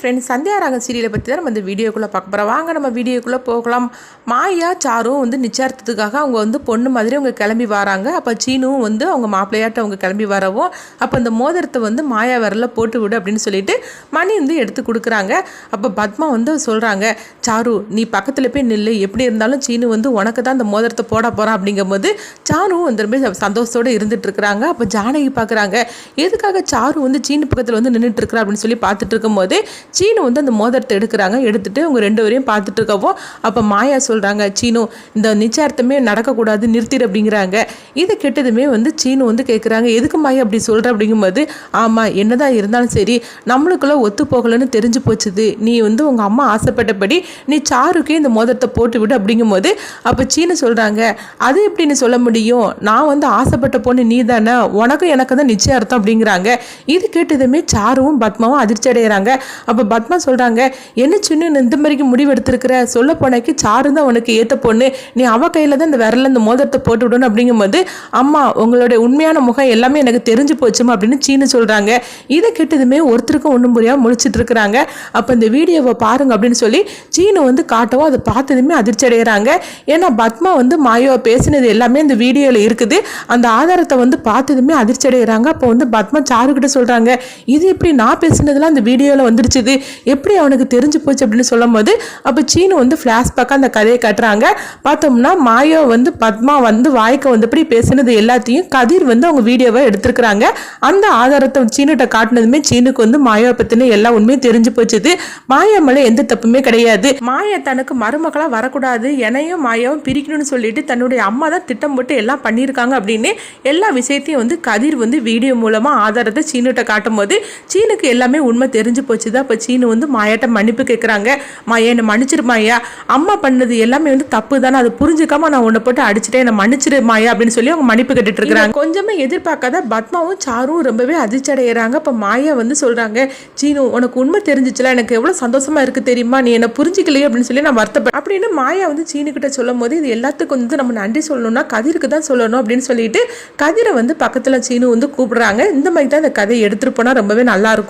Friends Sandhya Raagam சீரியலை பற்றி தான் நம்ம இந்த வீடியோக்குள்ளே பார்க்க போகிறோம் வாங்க நம்ம வீடியோக்குள்ளே போகலாம். மாயா சாரும் வந்து நிச்சயத்துக்காக அவங்க வந்து பொண்ணு மாதிரி அவங்க கிளம்பி வராங்க. அப்போ சீனுவும் வந்து அவங்க மாப்பிள்ளையாட்ட அவங்க கிளம்பி வரவும் அப்போ அந்த மோதிரத்தை வந்து மாயா வரல போட்டு விடு அப்படின்னு சொல்லிட்டு மணி வந்து எடுத்து கொடுக்குறாங்க. அப்போ பத்மா வந்து சொல்கிறாங்க சாரு நீ பக்கத்தில் போய் நில்லு. எப்படி இருந்தாலும் சீனு வந்து உனக்கு தான் அந்த மோதிரத்தை போட போகிறான் அப்படிங்கும்போது சாரும் வந்து ரொம்ப சந்தோஷத்தோடு இருந்துட்டு இருக்கிறாங்க. அப்போ ஜானகி பார்க்குறாங்க எதுக்காக சாரு வந்து சீனு பக்கத்தில் வந்து நின்றுட்டு இருக்கிறா? அப்படின்னு சொல்லி பார்த்துட்டு இருக்கும்போது சீனு வந்து அந்த மோதிரத்தை எடுக்கிறாங்க. எடுத்துகிட்டு அவங்க ரெண்டு பேரையும் பார்த்துட்டு இருக்கவோ அப்போ மாயா சொல்கிறாங்க சீனு இந்த நிச்சயார்த்தமே நடக்கக்கூடாது நிறுத்திடு அப்படிங்கிறாங்க. இதை கெட்டதுமே வந்து சீனு வந்து கேட்குறாங்க எதுக்கு மாயா அப்படி சொல்கிற அப்படிங்கும்போது ஆமாம் என்னதான் இருந்தாலும் சரி நம்மளுக்குள்ள ஒத்து போகலைன்னு தெரிஞ்சு போச்சுது. நீ வந்து உங்கள் அம்மா ஆசைப்பட்டபடி நீ சாருக்கே இந்த மோதிரத்தை போட்டு விடு அப்படிங்கும்போது அப்போ சீனு சொல்கிறாங்க அது எப்படின்னு சொல்ல முடியும்? நான் வந்து ஆசைப்பட்ட பொண்ணு நீ தானே உனக்கும் எனக்கு தான் நிச்சயார்த்தம் அப்படிங்கிறாங்க. இது கேட்டதுமே சாருவும் பத்மாவும் அதிர்ச்சி அடைகிறாங்க அப்போ அப்போ பத்மா சொல்கிறாங்க என்ன சின்ன இந்த மாதிரிக்கு முடிவு எடுத்திருக்கிற சொல்ல போனாக்கி சாரு தான் உனக்கு ஏற்ற பொண்ணு. நீ அவ கையில் தான் இந்த விரல இந்த மோதிரத்தை போட்டு விடணும். அப்படிங்கும்போது அம்மா உங்களுடைய உண்மையான முகம் எல்லாமே எனக்கு தெரிஞ்சு போச்சுமா அப்படின்னு சீனு சொல்கிறாங்க இதை கெட்டதுமே ஒருத்தருக்கும் ஒன்றும் புரியாமல் முழிச்சிட்டு இருக்கிறாங்க. அப்போ இந்த வீடியோவை பாருங்க அப்படின்னு சொல்லி சீனு வந்து காட்டவும் அதை பார்த்ததுமே அதிர்ச்சி அடைகிறாங்க ஏன்னா பத்மா வந்து மாயாவை பேசினது எல்லாமே இந்த வீடியோவில் இருக்குது. அந்த ஆதாரத்தை வந்து பார்த்ததுமே அதிர்ச்சி அடைகிறாங்க அப்போ வந்து பத்மா சாருக்கிட்ட சொல்கிறாங்க இது எப்படி நான் பேசினதெல்லாம் அந்த வீடியோவில் வந்துருச்சுது எப்படி அவனுக்கு தெரிஞ்சு போச்சு அப்படின்னு சொல்லும் போது அப்போ சீனு வந்து ஃப்ளாஷ்பேக்காக அந்த கதையை கட்டுறாங்க. பார்த்தோம்னா மாயா வந்து பத்மா வந்து வாய்க்க வந்தபடி பேசினது எல்லாத்தையும் கதிர் வந்து அவங்க வீடியோவை எடுத்திருக்கிறாங்க. அந்த ஆதாரத்தை சீனுகிட்ட காட்டினதுமே சீனுக்கு வந்து மாயாவை பற்றின எல்லா உண்மையும் தெரிஞ்சு போச்சுது. மாயா மேலே எந்த தப்புமே கிடையாது. மாயா தனக்கு மருமகளாக வரக்கூடாது என்னையும் மாயாவும் பிரிக்கணும்னு சொல்லிட்டு தன்னுடைய அம்மா தான் திட்டம் போட்டு எல்லாம் பண்ணியிருக்காங்க அப்படின்னு எல்லா விஷயத்தையும் வந்து கதிர் வந்து வீடியோ மூலமாக ஆதாரத்தை சீனுகிட்ட காட்டும் போது சீனுக்கு எல்லாமே உண்மை தெரிஞ்சு போச்சு இப்போ சீனு வந்து மாயாட்ட மன்னிப்பு கேட்குறாங்க மாயா என்னை மன்னிச்சிரு மாயா? அம்மா பண்ணது எல்லாமே வந்து தப்பு தானே? அது புரிஞ்சுக்காம நான் உன்னை போட்டு அடிச்சுட்டேன். என்னை மன்னிச்சிரு மாயா அப்படின்னு சொல்லி அவங்க மன்னிப்பு கேட்டுட்டு இருக்கிறாங்க. கொஞ்சமே எதிர்பார்க்காத பத்மாவும் சாரும் ரொம்பவே அதிர்ச்சி அடைகிறாங்க அப்போ மாயா வந்து சொல்கிறாங்க சீனு உனக்கு உண்மை தெரிஞ்சிச்சுல? எனக்கு எவ்வளோ சந்தோஷமா இருக்கு தெரியுமா? நீ என்ன புரிஞ்சிக்கலையே? அப்படின்னு சொல்லி நான் வருத்தப்பேன் அப்படின்னு மாயா வந்து சீனு கிட்ட சொல்லும் போது இது எல்லாத்துக்கும் வந்து நம்ம நன்றி சொல்லணும்னா கதிருக்கு தான் சொல்லணும். அப்படின்னு சொல்லிட்டு கதிரை வந்து பக்கத்தில் சீனு வந்து கூப்பிடுறாங்க. இந்த மாதிரி தான் இந்த கதையை எடுத்துகிட்டு போனால் ரொம்பவே நல்லா இருக்கும்.